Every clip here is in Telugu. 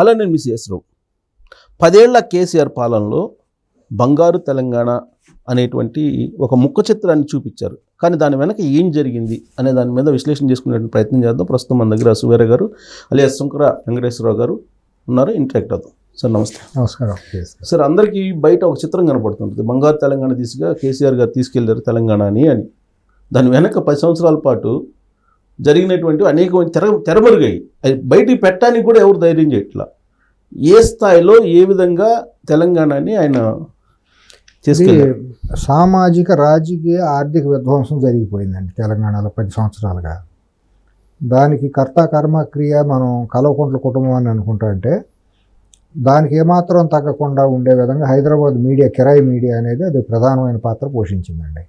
హలో నేను మిస్ రావు పదేళ్ళ కేసీఆర్ పాలనలో బంగారు తెలంగాణ అనేటువంటి ఒక ముఖ చిత్రాన్ని చూపించారు. కానీ దాని వెనక ఏం జరిగింది అనే దాని మీద విశ్లేషణ చేసుకునే ప్రయత్నం చేద్దాం. ప్రస్తుతం మన దగ్గర సువేర గారు అలియాస్ శంకర వెంకటేశ్వరరావు గారు ఉన్నారు. ఇంటరాక్ట్ అవుతాం సార్ నమస్తే. నమస్కారం. సార్ అందరికీ బయట ఒక చిత్రం కనపడుతుంటుంది. బంగారు తెలంగాణ దిశగా కేసీఆర్ గారు తీసుకెళ్ళారు తెలంగాణ అని అని. దాని వెనక పది సంవత్సరాల పాటు జరిగినటువంటి అనేక తెర తెరమరుగాయి అది బయటికి పెట్టడానికి కూడా ఎవరు ధైర్యం చేయట్లా. ఏ స్థాయిలో ఏ విధంగా తెలంగాణని ఆయన తీసుకెళ్ళారు సామాజిక రాజకీయ ఆర్థిక విధ్వంసం జరిగిపోయిందండి తెలంగాణలో పది సంవత్సరాలుగా. దానికి కర్త కర్మ క్రియ మనం కలవకుంట్ల కుటుంబం అని అనుకుంటా అంటే దానికి ఏమాత్రం తగ్గకుండా ఉండే విధంగా హైదరాబాద్ మీడియా కిరాయి మీడియా అనేది అది ప్రధానమైన పాత్ర పోషించిందండి.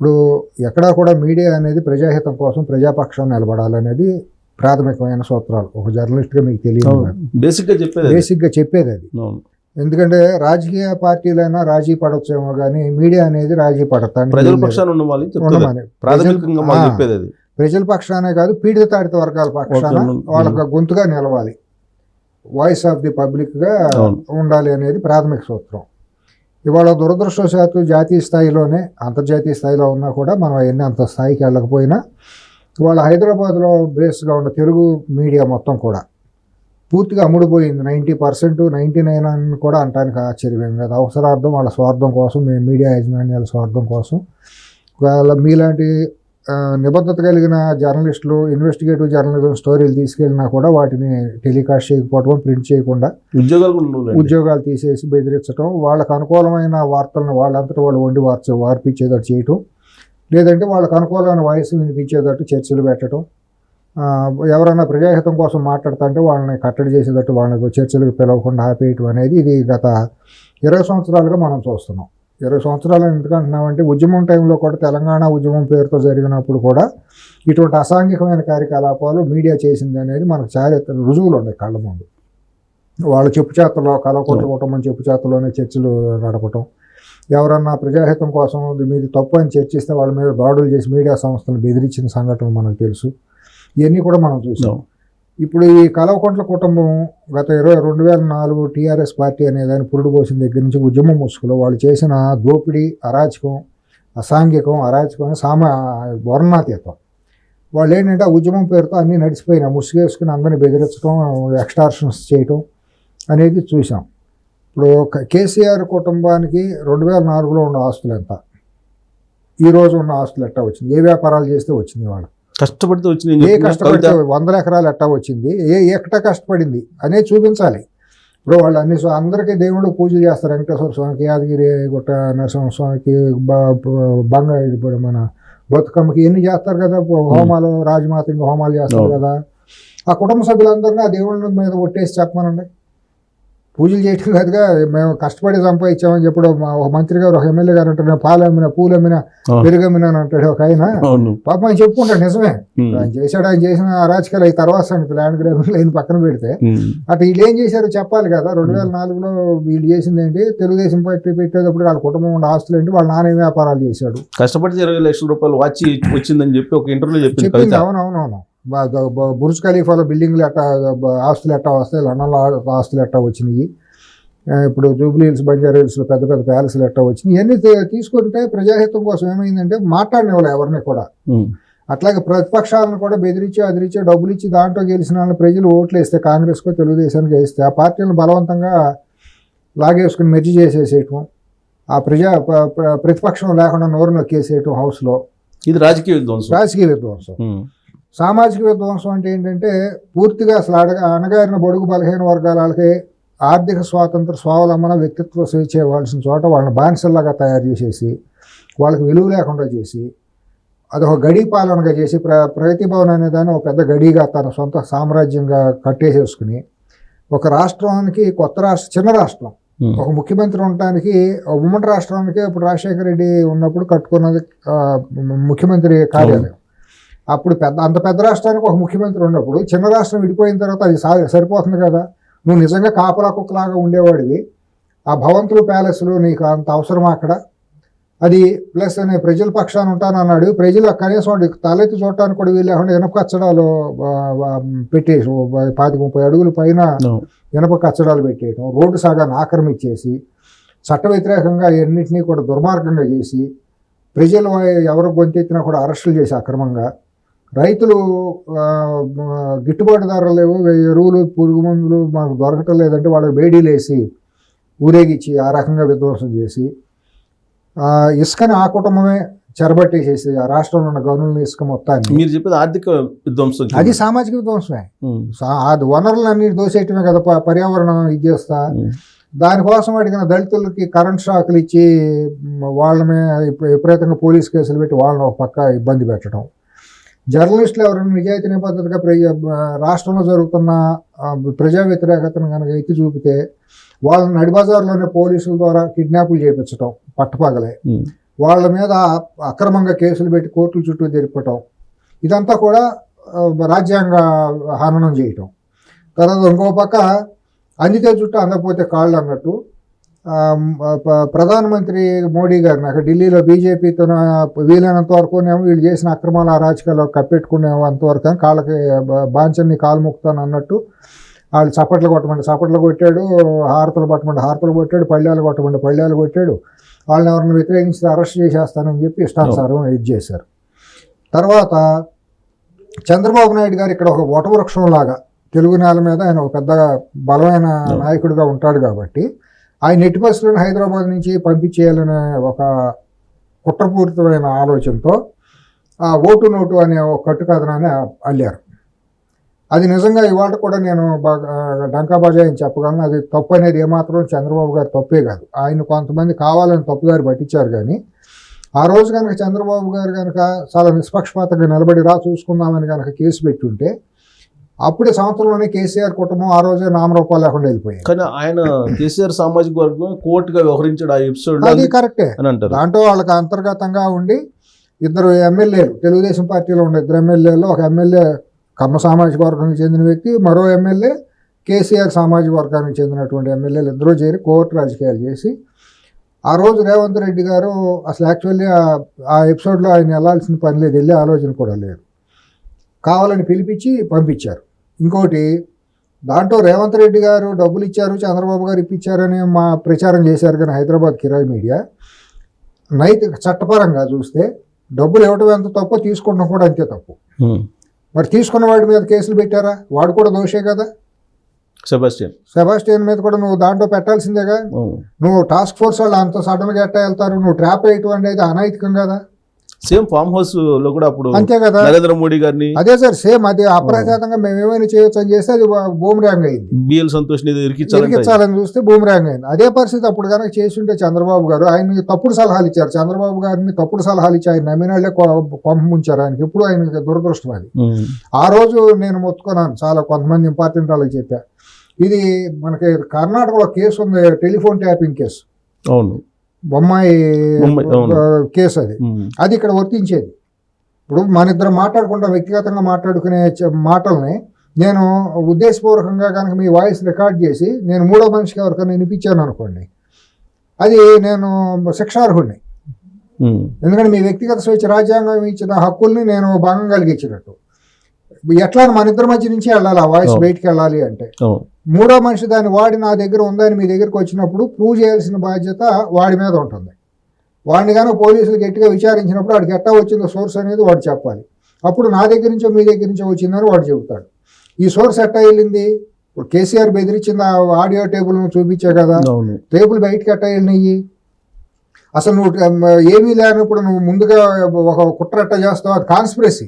ఇప్పుడు ఎక్కడా కూడా మీడియా అనేది ప్రజాహితం కోసం ప్రజాపక్షం నిలబడాలనేది ప్రాథమికమైన సూత్రాలు. ఒక జర్నలిస్ట్గా మీకు తెలియదు బేసిక్గా చెప్పేది అది. బేసిక్గా చెప్పేది అది. ఎందుకంటే రాజకీయ పార్టీలైనా రాజీ పడవచ్చేమో కానీ మీడియా అనేది రాజీ పడతాను ప్రజల పక్షాన ప్రజల కాదు పీడిత తాడిత వర్గాల పక్షాన. వాళ్ళకి గొంతుగా నిలవాలి. వాయిస్ ఆఫ్ ది పబ్లిక్గా. ఉండాలి అనేది ప్రాథమిక సూత్రం. ఇవాళ దురదృష్టవశాత్తు జాతీయ స్థాయిలోనే అంతర్జాతీయ స్థాయిలో ఉన్నా కూడా మనం అవన్నీ అంత స్థాయికి వెళ్ళకపోయినా ఇవాళ హైదరాబాద్లో బేస్గా ఉన్న తెలుగు మీడియా మొత్తం కూడా పూర్తిగా అమ్ముడుపోయింది. నైంటీ పర్సెంట్ నైంటీ నైన్ అని కూడా అంటానికి ఆశ్చర్యం లేదు. అవసరార్థం వాళ్ళ స్వార్థం కోసం మీ మీడియా యాజమాన్యాల స్వార్థం కోసం. వాళ్ళ మీలాంటి నిబద్ధత కలిగిన జర్నలిస్టులు ఇన్వెస్టిగేటివ్ జర్నలిజం స్టోరీలు తీసుకెళ్ళినా కూడా వాటిని టెలికాస్ట్ చేయకపోవడం ప్రింట్ చేయకుండా ఉద్యోగాలు. ఉద్యోగాలు తీసేసి బెదిరించడం వాళ్ళకు అనుకూలమైన వార్తలను వాళ్ళంతటా వాళ్ళు వండి వార్చ వార్పించేటట్టు చేయటం లేదంటే వాళ్ళకు అనుకూలమైన వాయిస్ వినిపించేటట్టు చర్చలు పెట్టడం ఎవరైనా ప్రజాహితం కోసం మాట్లాడుతుంటే వాళ్ళని కట్టడి చేసేటట్టు వాళ్ళని చర్చలకు పిలవకుండా ఆపేయటం అనేది ఇది గత ఇరవై సంవత్సరాలుగా మనం చూస్తున్నాం ఇరవై సంవత్సరాలు ఎందుకంటున్నామంటే ఉద్యమం టైంలో కూడా తెలంగాణ ఉద్యమం పేరుతో జరిగినప్పుడు కూడా ఇటువంటి అసాంఘికమైన కార్యకలాపాలు మీడియా చేసింది అనేది మనకు చారిత్ర రుజువులు ఉన్నాయి కళ్ళ ముందు. వాళ్ళ చెప్పు చేతలో కలవకుంట కుటుంబం చెప్పు చేతలోనే చర్చలు నడపటం. ఎవరన్నా ప్రజాహితం కోసం మీరు తప్పు అని చర్చిస్తే వాళ్ళ మీద దాడులు చేసి మీడియా సంస్థలు బెదిరించిన సంఘటన మనకు తెలుసు. ఇవన్నీ కూడా మనం చూసాం. ఇప్పుడు ఈ కలవకుంట్ల కుటుంబం గత ఇరవై రెండు వేల నాలుగు టీఆర్ఎస్ పార్టీ అనే దాన్ని పురుడు పోసిన దగ్గర నుంచి ఉద్యమ ముసుగులో వాళ్ళు చేసిన దోపిడీ అరాచకం అసాంఘికం అరాచకం సామ వర్ణాతీతం. వాళ్ళు ఏంటంటే ఆ ఉద్యమం పేరుతో అన్నీ నడిచిపోయినా ముసుగేసుకుని అందరిని బెదిరించడం ఎక్స్టార్షన్స్ చేయటం అనేది చూసాం ఇప్పుడు కేసీఆర్ కుటుంబానికి రెండు వేల నాలుగులో ఉన్న ఆస్తులు ఎంత? ఈరోజు ఉన్న ఆస్తులు ఎట్టా వచ్చింది? ఏ వ్యాపారాలు చేస్తే వచ్చింది వాళ్ళు కష్టపడితే వచ్చిన ఏ కష్టపడితే వందల ఎకరాలు ఎట్టా వచ్చింది. ఏ ఎక్కడ కష్టపడింది అనేది చూపించాలి. ఇప్పుడు వాళ్ళు అన్ని అందరికీ దేవుళ్ళు పూజలు చేస్తారు. వెంకటేశ్వర స్వామికి యాదగిరి గుట్ట నరసింహ స్వామికి బంగ ఇది ఇప్పుడు మన బతుకమ్మకి ఎన్ని చేస్తారు కదా? హోమాలు రాజమాత ఇంకా హోమాలు చేస్తారు. కదా? ఆ కుటుంబ సభ్యులందరినీ ఆ దేవుళ్ళ మీద ఒట్టేసి చెప్పమనండి. పూజలు చేయటం కాదుగా మేము కష్టపడి సంపాదించామని చెప్పడం. మా ఒక మంత్రి గారు ఒక ఎమ్మెల్యే గారు అంటారు పాలు అమ్మిన పూలు అమ్మిన అవును. పెరుగు అమ్మిన అని అంటాడు ఒక ఆయన. పాపం ఆయన చెప్పుకుంటాడు నిజమే. ఆయన చేశాడు ఆయన చేసిన అరాచకాలు ఈ తర్వాత సంగతి ల్యాండ్ గ్రాబింగ్ లైన్ పక్కన పెడితే. అటు వీళ్ళు ఏం చేశారో చెప్పాలి కదా. రెండు వేల నాలుగులో వీళ్ళు చేసింది ఏంటి? తెలుగుదేశం పార్టీ పెట్టేటప్పుడు వాళ్ళ కుటుంబం ఉన్న ఆస్తులు ఏంటి? వాళ్ళ నాన్న వ్యాపారాలు చేశాడు? కష్టపడితే ఇరవై లక్షల రూపాయలు వాచి వచ్చిందని చెప్పి ఒక ఇంటర్వ్యూలో చెప్పింది అవునవునవును బుర్జ్ ఖలీఫాలో బిల్డింగ్లు ఎట్టా ఆస్తులు ఎట్టా వస్తాయి? లండన్లో ఆస్తులు ఎట్టా వచ్చినాయి? ఇప్పుడు జూబ్లీ హిల్స్ బంజారా హిల్స్లో పెద్ద పెద్ద ప్యాలెస్లు ఎట్టా వచ్చినాయి? ఇవన్నీ తీసుకుంటే ప్రజాహితం కోసం ఏమైందంటే మాట్లాడినవాళ్ళు ఎవరిని కూడా. అట్లాగే ప్రతిపక్షాలను కూడా బెదిరించి అదిరించి డబ్బులు ఇచ్చి దాంట్లో గెలిచిన వాళ్ళని ప్రజలు ఓట్లు వేస్తే కాంగ్రెస్కో తెలుగుదేశానికి వేస్తే ఆ పార్టీలను బలవంతంగా లాగేసుకుని మెర్జి చేసేసేయటం ఆ ప్రజా ప్ర- ప్ర- ప్రతిపక్షం లేకుండా నోరు నొక్కేసేయటం హౌస్లో. ఇది రాజకీయ విధ్వంసం. రాజకీయ విధ్వంసం. సామాజిక విధ్వంసం అంటే ఏంటంటే పూర్తిగా అసలు అడగ అణగారిన బడుగు బలహీన వర్గాల వాళ్ళకి ఆర్థిక స్వాతంత్ర స్వావలంబన వ్యక్తిత్వ స్వేచ్ఛ ఇవ్వాల్సిన చోట వాళ్ళని బానిసల్లాగా తయారు చేసేసి వాళ్ళకి విలువ లేకుండా చేసి అదొక గడి పాలనగా చేసి ప్ర ప్రగతి భవన్ అనే దాన్ని ఒక పెద్ద గడిగా తన సొంత సామ్రాజ్యంగా కట్టేసేసుకుని ఒక రాష్ట్రానికి కొత్త రాష్ట్రం చిన్న రాష్ట్రం. ఒక ముఖ్యమంత్రి ఉండటానికి ఉమ్మడి రాష్ట్రానికి ఇప్పుడు రాజశేఖర రెడ్డి ఉన్నప్పుడు కట్టుకున్నది ముఖ్యమంత్రి కార్యాలయం అప్పుడు పెద్ద అంత పెద్ద రాష్ట్రానికి ఒక ముఖ్యమంత్రి ఉన్నప్పుడు చిన్న రాష్ట్రం విడిపోయిన తర్వాత అది సరిపోతుంది కదా? నువ్వు నిజంగా కాపలా కుక్కలాగా ఉండేవాడివి. ఆ భవంతులు ప్యాలెస్లు నీకు అంత అవసరం అక్కడ? అది ప్లస్ నేను ప్రజల పక్షాన ఉంటాను అన్నాడు ప్రజలు కనీసం తలెత్తి చూడటానికి కూడా వీళ్ళు లేకుండా ఇనప కచ్చడాలు పెట్టేసి ఓ పాతిక ముప్పై అడుగుల పైన. ఇనప కచ్చడాలు పెట్టేయటం రోడ్డు సాగాన్ని ఆక్రమించేసి చట్ట వ్యతిరేకంగా ఎన్నింటినీ కూడా దుర్మార్గంగా చేసి ప్రజలు ఎవరు గొంతెత్తినా కూడా అరెస్టులు చేసి అక్రమంగా రైతులు గిట్టుబాటు ధరలు లేవు ఎరువులు పురుగు మందులు మనకు దొరకటం లేదంటే వాళ్ళకి బేడీలు వేసి ఊరేగించి ఆ రకంగా విధ్వంసం చేసి ఇసుకని ఆ కుటుంబమే చెరబట్టేసేసి ఆ రాష్ట్రంలో ఉన్న గనులను ఇసుక మొత్తాన్ని. మీరు చెప్పేది ఆర్థిక విధ్వంసం అది సామాజిక విధ్వంసమే. అది వనరులన్నీ దోసేయటమే కదా పర్యావరణం ఇది చేస్తా దానికోసం అడిగిన దళితులకి కరెంట్ షాకులు ఇచ్చి మ్, వాళ్ళ మీద విప- విపరీతంగా పోలీస్ కేసులు పెట్టి వాళ్ళని ఒక పక్క ఇబ్బంది పెట్టడం. జర్నలిస్టులు ఎవరైనా నిజాయితీ నిబద్ధతగా రాష్ట్రంలో జరుగుతున్న ప్రజా వ్యతిరేకతను కనుక ఎత్తి చూపితే వాళ్ళని నడిబజార్లోనే పోలీసుల ద్వారా కిడ్నాపులు చేయించడం పట్టపగలే. వాళ్ళ మీద అక్రమంగా కేసులు పెట్టి కోర్టుల చుట్టూ తిరపటం ఇదంతా కూడా రాజ్యాంగ హననం చేయటం. తర్వాత ఇంకో పక్క అందితే చుట్టూ అందకపోతే కాళ్ళు అన్నట్టు ప్రధానమంత్రి మోడీ గారిని అక్కడ ఢిల్లీలో బీజేపీతో వీలైనంత వరకు వీళ్ళు చేసిన అక్రమాల అరాచకాలు కప్పెట్టుకునేంత వరకు కాళ్ళకి బాంచన్ని కాలు మొక్కుతాను అన్నట్టు వాళ్ళు చప్పట్లు కొట్టమంటే చప్పట్లు కొట్టాడు హారతలు పట్టమంటే హారతలు కొట్టాడు పళ్ళాలు కొట్టమంటే పళ్ళాలు కొట్టాడు. వాళ్ళని ఎవరిని వ్యతిరేకించి అరెస్ట్ చేసేస్తానని చెప్పి ఇష్టానుసారం ఇది చేశారు. తర్వాత చంద్రబాబు నాయుడు గారు ఇక్కడ ఒక వటవృక్షం లాగా తెలుగు నేల మీద ఆయన ఒక పెద్ద బలమైన నాయకుడిగా ఉంటాడు కాబట్టి ఆయన ఎట్టి పరిస్థితులను హైదరాబాద్ నుంచి పంపించేయాలనే ఒక కుట్రపూరితమైన ఆలోచనతో ఆ ఓటు నోటు అనే ఒక కట్టుకథనాన్ని అల్లారు. అది నిజంగా ఇవాళ కూడా నేను బాగా డంకా బజాయని చెప్పగలను? అది తప్పు అనేది ఏమాత్రం చంద్రబాబు గారు తప్పే కాదు. ఆయన కొంతమంది కావాలని తప్పుదారి పట్టించారు కానీ ఆ రోజు కనుక చంద్రబాబు గారు కనుక చాలా నిష్పక్షపాతంగా నిలబడి రా చూసుకుందామని కనుక కేసు పెట్టుంటే అప్పుడే సంవత్సరంలోనే కేసీఆర్ కుటుంబం ఆ రోజే నామరూపాలు లేకుండా వెళ్ళిపోయాయి. కానీ ఆయన కేసీఆర్ సామాజిక వర్గం కోర్టుగా వ్యవహరించాడు ఆ ఎపిసోడ్ అది కరెక్టే అని అంటారు. దాంట్లో వాళ్ళకి అంతర్గతంగా ఉండి ఇద్దరు ఎమ్మెల్యేలు తెలుగుదేశం పార్టీలో ఉన్న ఇద్దరు ఎమ్మెల్యేలు ఒక ఎమ్మెల్యే కమ్మ సామాజిక వర్గానికి చెందిన వ్యక్తి మరో ఎమ్మెల్యే కేసీఆర్ సామాజిక వర్గానికి చెందినటువంటి ఎమ్మెల్యేలు ఇద్దరూ చేరి కోర్టు రాజకీయాలు చేసి ఆ రోజు రేవంత్ రెడ్డి గారు అసలు యాక్చువల్లీ ఆ- ఆ ఎపిసోడ్లో ఆయన వెళ్ళాల్సిన పని లేదు వెళ్ళే ఆలోచన కూడా లేదు. కావాలని పిలిపించి పంపించారు. ఇంకోటి దాంట్లో రేవంత్ రెడ్డి గారు డబ్బులు ఇచ్చారు చంద్రబాబు గారు ఇప్పించారని మా ప్రచారం చేశారు కానీ హైదరాబాద్ కిరాయి మీడియా. నైతిక చట్టపరంగా చూస్తే డబ్బులు ఇవ్వడం ఎంత తప్పో తీసుకోవడం కూడా అంతే తప్పు. మరి తీసుకున్న వాడి మీద కేసులు పెట్టారా? వాడు కూడా దోషే కదా. సెబాస్టియన్. సెబాస్టియన్ మీద కూడా నువ్వు దాంట్లో పెట్టాల్సిందేగా. నువ్వు టాస్క్ ఫోర్స్ వాళ్ళు అంత సడన్గా ఎట్టా వెళ్తారు? నువ్వు ట్రాప్ వేయటం అనేది అనైతికం కదా. సేమ్ ఫామ్ హౌస్లో కూడా అప్పుడు అంతే కదా. నరేంద్ర మోడీ గారిని అదే సార్ సేమ్ అది అప్రఖ్యాతంగా మేము ఏమైనా చేయొచ్చు అని చేస్తే అది బూమరాంగ్ అయింది. బిఎల్ సంతోష్ ఇరికించాలని చూస్తే బూమరాంగ్ అయింది. అదే పరిస్థితి అప్పుడు కనుక చేసి ఉంటే చంద్రబాబు గారు ఆయనకి తప్పుడు సలహాలు ఇచ్చారు. చంద్రబాబు గారిని తప్పుడు సలహాలు ఇచ్చి ఆయన నమ్మినాళ్ళే కొంప ముంచారు. ఆయనకి ఎప్పుడు ఆయనకి దురదృష్టం అది. ఆ రోజు నేను మొత్తుకున్నాను. చాలా కొంతమంది ఇంపార్టెంట్ వాళ్ళకి చెప్పా. ఇది మనకి కర్ణాటకలో కేసు ఉంది టెలిఫోన్ ట్యాపింగ్ కేసు. అవును. బొమ్మాయి కేసు అది. అది ఇక్కడ వర్తించేది. ఇప్పుడు మన ఇద్దరం మాట్లాడుకుంటాం వ్యక్తిగతంగా మాట్లాడుకునే మాటల్ని. నేను ఉద్దేశపూర్వకంగా కనుక మీ వాయిస్ రికార్డ్ చేసి నేను మూడో మనిషికి ఎవరికైనా వినిపించాను అనుకోండి. అది నేను శిక్షార్హుడిని ఉమ్. ఎందుకంటే మీ వ్యక్తిగత స్వేచ్ఛ రాజ్యాంగం ఇచ్చిన హక్కుల్ని నేను భంగం కలిగించినట్టు. ఎట్లా మన ఇద్దరి మధ్య నుంచి వెళ్ళాలి ఆ వాయిస్. బయటికి వెళ్ళాలి అంటే. మూడో మనిషి దాన్ని వాడి నా దగ్గర ఉందని మీ దగ్గరికి వచ్చినప్పుడు ప్రూవ్ చేయాల్సిన బాధ్యత వాడి మీద ఉంటుంది. వాడిని కనుక పోలీసులు గట్టిగా విచారించినప్పుడు వాడికి ఎట్టా వచ్చిందో సోర్స్ అనేది వాడు చెప్పాలి. అప్పుడు నా దగ్గర నుంచో మీ దగ్గర నుంచో వచ్చిందని వాడు చెబుతాడు. ఈ సోర్స్ ఎట్టా వెళ్ళింది? ఇప్పుడు కేసీఆర్ బెదిరించింది ఆ ఆడియో టేబుల్ చూపించా కదా. టేబుల్ బయటికి ఎట్టా వెళ్ళినాయి? అసలు నువ్వు ఏమీ లేనప్పుడు నువ్వు ముందుగా ఒక కుట్ర ఎట్టా చేస్తావు? అది కాన్స్పిరసీ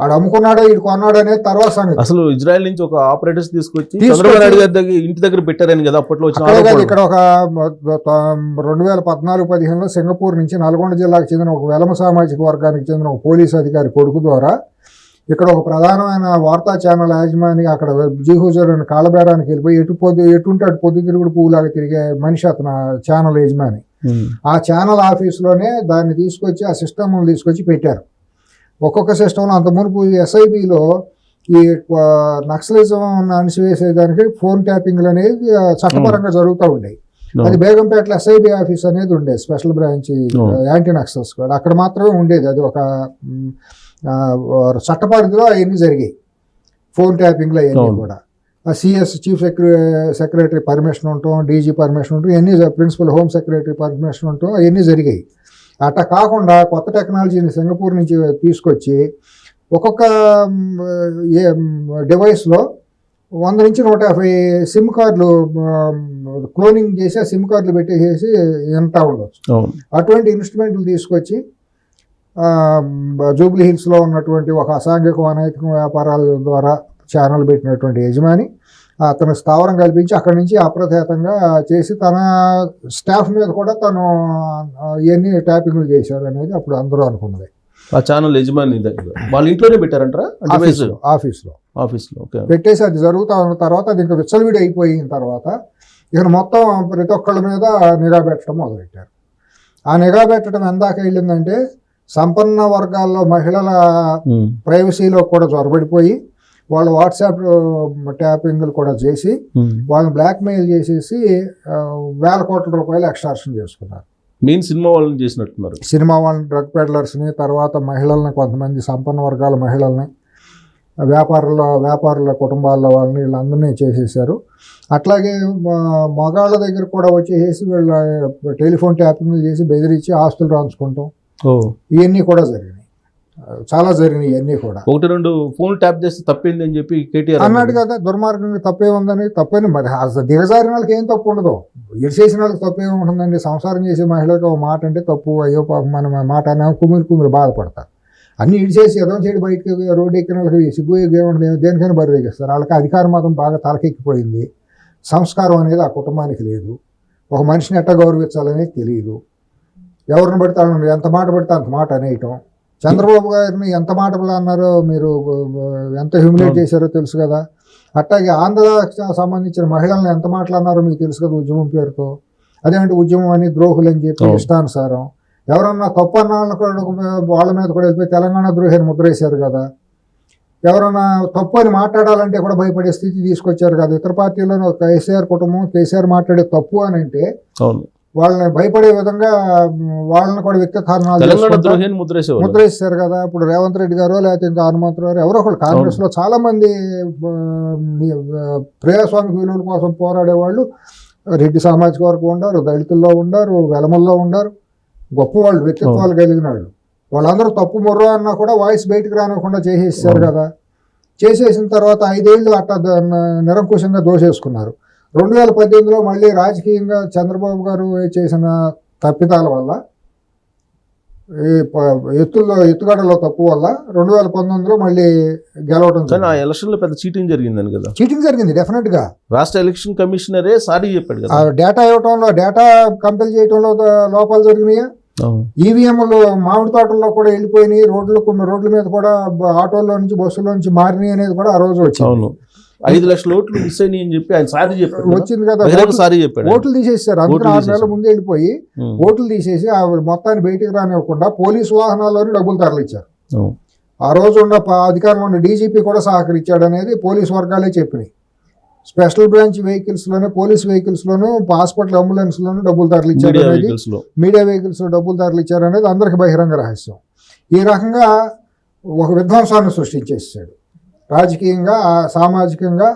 ఆడు అమ్ముకున్నాడో వీడు కొన్నాడో అనేది తర్వాత సంగతి అసలు ఇజ్రాయెల్ నుంచి ఒక ఆపరేటర్స్ తీసుకొచ్చి తీసుకొచ్చి- చంద్రబాబు నాయుడు గారి దగ్గర ఇంటి దగ్గర పెట్టారని కదా అప్పట్లో వచ్చిన. ఇక్కడ ఒక రెండు వేల పద్నాలుగు పదిహేనులో సింగపూర్ నుంచి నల్గొండ జిల్లాకు చెందిన ఒక వెలమ సామాజిక వర్గానికి చెందిన ఒక పోలీస్ అధికారి కొడుకు ద్వారా ఇక్కడ ఒక ప్రధానమైన వార్తా ఛానల్ యాజమాని అక్కడ జీహూజర్ అని కాళ్ళబేరానికి వెళ్ళిపోయి ఎటు పొద్దు ఎటుంటే అటు పొద్దు తిరుగుడు పువ్వులాగా తిరిగే మనిషి అతను ఛానల్ యజమాని. ఆ ఛానల్ ఆఫీస్లోనే దాన్ని తీసుకొచ్చి ఆ సిస్టమ్ తీసుకొచ్చి పెట్టారు ఒక్కొక్క సిస్టంలో అంత మునుపు ఎస్ఐబిలో ఈ నక్సలిజం అణిసివేసేదానికి ఫోన్ ట్యాపింగ్లు అనేది చట్టపరంగా జరుగుతూ ఉండేవి. అది బేగంపేటలో ఎస్ఐబి ఆఫీస్ అనేది ఉండేది special branch Oh. Anti Naxal squad అక్కడ మాత్రమే ఉండేది అది ఒక చట్టపరిధిలో అవన్నీ జరిగాయి ఫోన్ ట్యాపింగ్లో అవన్నీ అవును. కూడా. ఆ CS chief secretary secretary permission ఉంటాం డీజీ పర్మిషన్ ఉంటాం ఇవన్నీ ప్రిన్సిపల్ హోమ్ సెక్రటరీ పర్మిషన్ ఉంటాం అవన్నీ జరిగాయి అట్లా కాకుండా కొత్త టెక్నాలజీని సింగపూర్ నుంచి తీసుకొచ్చి ఒక్కొక్క డివైస్లో వంద నుంచి నూట యాభై సిమ్ కార్డులు క్లోనింగ్ చేసి ఆ సిమ్ కార్డులు పెట్టేసేసి ఎంత ఉండొచ్చు. అటువంటి ఇన్స్ట్రుమెంట్లు తీసుకొచ్చి జూబ్లీ హిల్స్లో ఉన్నటువంటి ఒక అసాంఘిక అనైతిక వ్యాపారాల ద్వారా ఛానల్ పెట్టినటువంటి యజమాని అతను స్థావరం కల్పించి అక్కడి నుంచి అప్రతిహతంగా చేసి తన స్టాఫ్ మీద కూడా తను ఇవన్నీ ట్యాపింగ్లు చేశారు అనేది అప్పుడు అందరూ అనుకున్నది. ఆ ఛానల్ యజమాని దగ్గర వాళ్ళ ఇంట్లోనే పెట్టారంటారా? ఆఫీస్లో ఆఫీస్లో. పెట్టేసి అది జరుగుతా ఉన్న తర్వాత అది ఇంకా విచ్చలవిడి అయిపోయిన తర్వాత ఇక మొత్తం ప్రతి ఒక్కళ్ళ మీద నిఘా పెట్టడం మొదలెట్టారు. ఆ నిఘా పెట్టడం ఎందాక వెళ్ళిందంటే సంపన్న వర్గాల్లో మహిళల. ప్రైవసీలో కూడా జొరబడిపోయి వాళ్ళు వాట్సాప్ ట్యాపింగ్లు కూడా చేసి. వాళ్ళని బ్లాక్మెయిల్ చేసేసి వేల కోట్ల రూపాయలు ఎక్స్ట్రాక్షన్ చేసుకున్నారు. మెయిన్ సినిమా వాళ్ళని చేసినట్టున్నారు. సినిమా వాళ్ళని డ్రగ్ పెడ్లర్స్ని తర్వాత మహిళల్ని కొంతమంది సంపన్న వర్గాల మహిళల్ని వ్యాపారుల వ్యాపారుల కుటుంబాల వాళ్ళని వీళ్ళందరినీ చేసేసారు అట్లాగే మగాళ్ళ దగ్గర కూడా వచ్చేసేసి వీళ్ళ టెలిఫోన్ ట్యాపింగ్లు చేసి బెదిరించి ఆస్తులు రాంచుకుంటాం. ఇవన్నీ కూడా జరిగినాయి. చాలా జరిగినాయి ఇవన్నీ కూడా. ఒకటి రెండు ఫోన్ ట్యాప్ చేస్తే తప్పింది అని చెప్పి కేటీఆర్ అన్నాడు. కదా దుర్మార్గంగా తప్పే ఉందని తప్పని మరి దిగజారిన వాళ్ళకి ఏం తప్పు ఉండదు. చేసిన వాళ్ళకి తప్పే ఉంటుందండి సంసారం చేసే మహిళలకు ఒక మాట అంటే తప్పు అయ్యో పాపం మనం మాట అన్నా కుమిరి కుమిరి బాధపడతారు. అన్ని ఇడిచేసి ఏదో చేయడం బయటకు రోడ్డు ఎక్కిన వాళ్ళకి సిగ్గు ఏముంటుంది దేనికైనా బరి తెగిస్తారు వాళ్ళకి అధికారం మాత్రం బాగా తలకెక్కిపోయింది. సంస్కారం అనేది ఆ కుటుంబానికి లేదు. ఒక మనిషిని ఎట్లా గౌరవించాలనేది తెలియదు ఎవరిని పడితే వాళ్ళని ఎంత మాట పడితే అంత మాట అనేయటం. చంద్రబాబు గారిని ఎంత మాట అన్నారో మీరు ఎంత హ్యూమిలేట్. చేశారో తెలుసు కదా. అట్లాగే ఆంధ్రకి సంబంధించిన మహిళలను ఎంత మాట్లాడినారో మీకు తెలుసు కదా ఉద్యమం పేరుతో. అదేంటి ఉద్యమం అని ద్రోహులు అని చెప్పి. ఇష్టానుసారం. ఎవరన్నా తప్పు అన్న వాళ్ళ మీద కూడా వెళ్ళిపోయి తెలంగాణ ద్రోహిని ముద్ర వేశారు కదా. ఎవరన్నా తప్పు అని మాట్లాడాలంటే కూడా భయపడే స్థితి తీసుకొచ్చారు కదా. ఇతర పార్టీలను కేసీఆర్ కుటుంబం కేసీఆర్ మాట్లాడే తప్పు అని అంటే వాళ్ళని భయపడే విధంగా వాళ్ళని కూడా వ్యక్తి కారణాలు తెలంగాణ చేసుకుంటా ద్రోహి అని ముద్రేసేవాళ్ళు. ముద్ర వేస్తారు కదా. ఇప్పుడు రేవంత్ రెడ్డి గారు లేకపోతే ఇంకా హనుమంతరావు గారు ఎవరో ఒకళ్ళు. కాంగ్రెస్లో చాలా మంది ప్రజాస్వామిక విలువల కోసం పోరాడే వాళ్ళు రెడ్డి సామాజిక వర్గం ఉండారు దళితుల్లో ఉండారు వెలమల్లో ఉండారు. గొప్ప వాళ్ళు వ్యక్తిత్వాలు కలిగిన వాళ్ళు. వాళ్ళందరూ తప్పు ముర్ర అన్నా కూడా వాయిస్ బయటకు రానివ్వకుండా చేసేసారు. కదా. చేసేసిన తర్వాత అట్లా ద- న- నిరంకుశంగా దోషేసుకున్నారు. రెండు వేల పద్దెనిమిదిలో మళ్ళీ రాజకీయంగా చంద్రబాబు గారు చేసిన తప్పిదాల వల్ల ఈ ఎత్తుల్లో ఎత్తుగడలో తప్పు వల్ల రెండు వేల పంతొమ్మిదిలో మళ్ళీ గెలవడం కానీ ఆ జరిగింది. ఎలక్షన్లో పెద్ద చీటింగ్ జరిగిందని కదా? చీటింగ్ జరిగింది డెఫినెట్గా రాష్ట్ర ఎలక్షన్ కమిషనరే సారీ చెప్పాడు ఆ కదా డేటా ఇవ్వటంలో డేటా కంపెల్ చేయటంలో ద- లోపాలు జరిగినాయా. ఈవీఎంలు మామిడి తోటల్లో కూడా వెళ్ళిపోయినాయి రోడ్లు కొన్ని రోడ్ల మీద కూడా ఆటోల్లో నుంచి బస్సులో నుంచి మారినాయి అనేది కూడా ఆ రోజు వచ్చింది. ఐదు లక్షల ఓట్లు మిస్ అయినాయి అని చెప్పి ఆయన సారీ చెప్పాడు. వచ్చింది కదా సారీ చెప్పాడు ఓట్లు తీసేసారు ఓట్లు ఆరు నెలల. ముందే వెళ్ళిపోయి. ఓట్లు తీసేసి ఆ మొత్తాన్ని బయటికి రానివ్వకుండా పోలీసు వాహనాల్లోనే డబ్బులు తరలిచ్చారు. ఆ రోజు ఉన్న అధికారంలో ఉన్న డీజీపీ కూడా సహకరించాడు అనేది పోలీస్ వర్గాలే చెప్పినాయి స్పెషల్ బ్రాంచ్ వెహికల్స్లోనే పోలీస్ వెహికల్స్ లోను హాస్పిటల్ అంబులెన్స్ లోను డబ్బులు తరలిచ్చాడు మీడియా అనేది మీడియా వెహికల్స్లో డబ్బులు తరలిచ్చారు అనేది అందరికి బహిరంగ రహస్యం ఈ రకంగా ఒక విధ్వంసాన్ని సృష్టించేసాడు రాజకీయంగా సామాజికంగా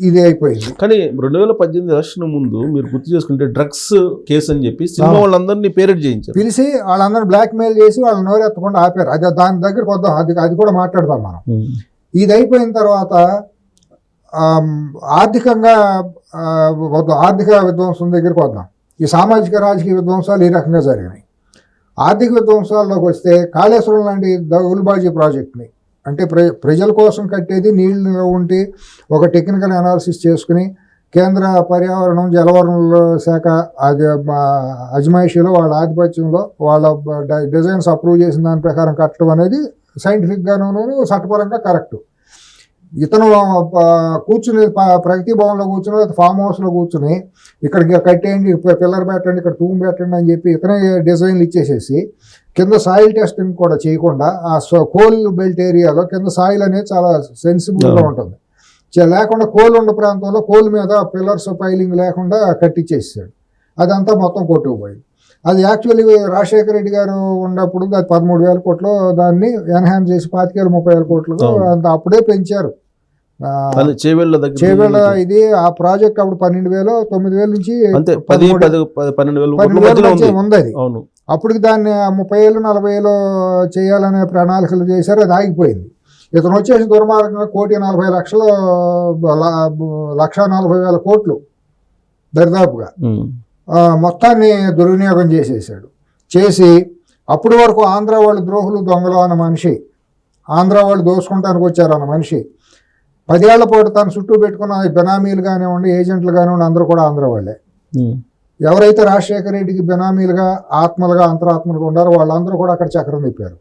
ఇది అయిపోయింది. కానీ రెండు వేల పద్దెనిమిది ఎలక్షన్ ముందు మీరు గుర్తు చేసుకుంటే డ్రగ్స్ కేసు అని చెప్పి సినిమా. వాళ్ళందరినీ పేరెడ్ చేయించారు. పిలిచి వాళ్ళందరూ బ్లాక్ మెయిల్ చేసి వాళ్ళ నోరెత్తకుండా ఆపారు. అది దాని దగ్గరికి వద్దాం. అది అది కూడా మాట్లాడదాం మనం. ఇది అయిపోయిన తర్వాత ఆర్థికంగా ఆర్థిక విధ్వంసం దగ్గరికి వద్దాం. ఈ సామాజిక రాజకీయ విధ్వంసాలు ఈ రకంగా జరిగినాయి. ఆర్థిక విధ్వంసాల్లోకి వస్తే కాళేశ్వరం లాంటి ఉల్బాజీ ప్రాజెక్ట్ని అంటే ప్ర ప్రజల కోసం కట్టేది నీళ్ళు ఉంటే ఒక టెక్నికల్ అనాలిసిస్ చేసుకుని కేంద్ర పర్యావరణం జలవనరుల శాఖ అది అజమాయిషీలో వాళ్ళ ఆధిపత్యంలో వాళ్ళ డిజైన్స్ అప్రూవ్ చేసిన దాని ప్రకారం కట్టడం అనేది సైంటిఫిక్గాను చట్టపరంగా కరెక్ట్. ఇతను కూర్చుని ప్రగతి భవన్లో కూర్చుని ఫామ్ హౌస్లో కూర్చుని ఇక్కడికి కట్టేయండి పిల్లర్ పెట్టండి ఇక్కడ తూము పెట్టండి అని చెప్పి ఇతనే డిజైన్లు ఇచ్చేసేసి కింద సాయిల్ టెస్టింగ్ కూడా చేయకుండా ఆ కోల్ బెల్ట్ ఏరియాలో కింద సాయిల్ అనేది చాలా సెన్సిబుల్గా ఉంటుంది. లేకుండా కోల్ ఉన్న ప్రాంతంలో కోల్ మీద పిల్లర్స్ పైలింగ్ లేకుండా కట్టించేసాడు అదంతా మొత్తం కొట్టుకుపోయింది. అది యాక్చువల్లీ రాజశేఖర రెడ్డి గారు ఉన్నప్పుడు అది పదమూడు వేల కోట్లు దాన్ని ఎన్హాన్స్ చేసి పాతికేలు ముప్పై వేల కోట్లు. అంత అప్పుడే పెంచారు. చేవేళ్ళ దగ్గర చేవేళ్ళ ఇది ఆ ప్రాజెక్ట్ అప్పుడు పన్నెండు వేలు తొమ్మిది వేల నుంచి పన్నెండు వేల వేల ఉంది. అది. అవును. అప్పటికి దాన్ని ముప్పై ఏళ్ళు నలభై ఏళ్ళు చేయాలనే ప్రణాళికలు చేశారు అది ఆగిపోయింది. ఇతను వచ్చేసి దుర్మార్గంగా కోటి నలభై లక్షలు లక్ష నలభై వేల కోట్లు దరిదాపుగా. మొత్తాన్ని దుర్వినియోగం చేసేసాడు. చేసి అప్పటి వరకు ఆంధ్ర వాళ్ళు ద్రోహులు దొంగలు అన్న మనిషి ఆంధ్ర వాళ్ళు దోసుకుంటానికి వచ్చారు అన్న మనిషి. పదేళ్ళ పాటు తన చుట్టూ పెట్టుకున్న బెనామీలు కానివ్వండి ఏజెంట్లు కానివ్వండి అందరూ కూడా ఆంధ్ర వాళ్ళే. ఎవరైతే రాజశేఖర రెడ్డికి బెనామీలుగా ఆత్మలుగా అంతరాత్మలుగా ఉన్నారో వాళ్ళందరూ కూడా అక్కడ చక్రం తిప్పారు.